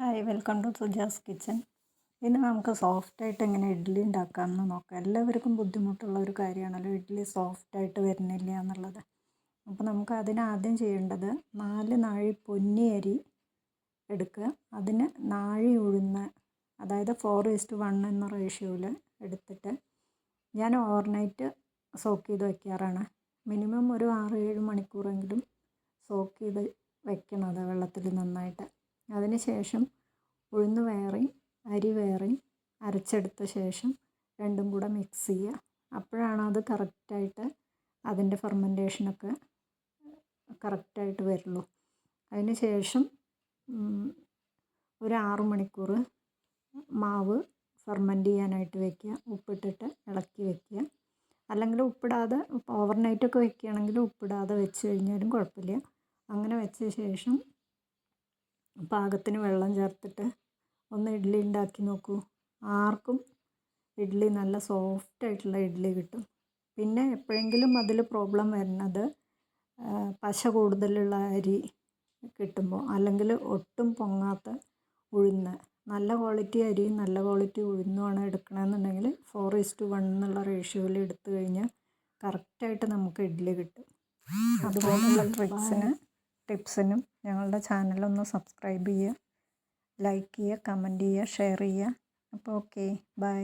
Hi welcome to Suja's kitchen. ഇന്ന് നമുക്ക് സോഫ്റ്റായിട്ട് എങ്ങനെ ഇഡ്ഡലി ഉണ്ടാക്കാമെന്ന് നോക്കാം. എല്ലാവർക്കും ബുദ്ധിമുട്ടുള്ള ഒരു കാര്യമാണല്ലോ ഇഡ്ഡലി സോഫ്റ്റായിട്ട് വരുന്നില്ല എന്നുള്ളത്. അപ്പോൾ നമുക്ക് അതിനാദ്യം ചെയ്യേണ്ടത് നാല് നാഴി പൊന്നി അരി എടുക്കുക. അതിന് നാഴി ഉഴുന്ന് അതായത് ഫോർ ഈസ്റ്റ് വൺ എന്ന റേഷ്യോയിൽ എടുത്തിട്ട് ഞാൻ ഓവർനൈറ്റ് സോക്ക് ചെയ്ത് വയ്ക്കാറാണ് മിനിമം ഒരു ആറ് ഏഴ് മണിക്കൂറെങ്കിലും സോക്ക് ചെയ്ത് വെക്കണം അത് വെള്ളത്തിൽ നന്നായിട്ട് അതിന് ശേഷം ഉഴുന്ന് വേറെയും അരി വേറെയും അരച്ചെടുത്ത ശേഷം രണ്ടും കൂടെ മിക്സ് ചെയ്യുക. അപ്പോഴാണ് അത് കറക്റ്റായിട്ട് അതിന്റെ ഫെർമെന്റേഷനൊക്കെ കറക്റ്റായിട്ട് വരുള്ളൂ. അതിന് ശേഷം ഒരു ആറ് മണിക്കൂർ മാവ് ഫെർമെന്റ് ചെയ്യാനായിട്ട് വെക്കുക. ഉപ്പിട്ടിട്ട് ഇളക്കി വെക്കുക. അല്ലെങ്കിൽ ഉപ്പിടാതെ ഓവർനൈറ്റൊക്കെ വെക്കുകയാണെങ്കിൽ ഉപ്പിടാതെ വെച്ച് കഴിഞ്ഞാലും കുഴപ്പമില്ല. അങ്ങനെ വെച്ച ശേഷം പാകത്തിന് വെള്ളം ചേർത്തിട്ട് ഒന്ന് ഇഡ്ഡലി ഉണ്ടാക്കി നോക്കൂ. ആർക്കും ഇഡ്ഡലി നല്ല സോഫ്റ്റ് ആയിട്ടുള്ള ഇഡ്ഡലി കിട്ടും. പിന്നെ എപ്പോഴെങ്കിലും അതിൽ പ്രോബ്ലം വരുന്നത് പശ കൂടുതലുള്ള അരി കിട്ടുമ്പോൾ അല്ലെങ്കിൽ ഒട്ടും പൊങ്ങാത്ത ഉഴുന്ന്. നല്ല ക്വാളിറ്റി അരി നല്ല ക്വാളിറ്റി ഉഴുന്നുമാണ് എടുക്കണമെന്നുണ്ടെങ്കിൽ ഫോർ ഈസ്റ്റ് വൺ എന്നുള്ള റേഷ്യോയിൽ എടുത്തു കഴിഞ്ഞാൽ കറക്റ്റായിട്ട് നമുക്ക് ഇഡ്ഡലി കിട്ടും. അതുപോലുള്ള ട്രിക്സിന് ടിപ്സിനും ഞങ്ങളുടെ ചാനലൊന്ന് സബ്സ്ക്രൈബ് ചെയ്യുക ലൈക്ക് ചെയ്യുക കമന്റ് ചെയ്യുക ഷെയർ ചെയ്യുക. അപ്പോൾ ഓക്കെ ബൈ.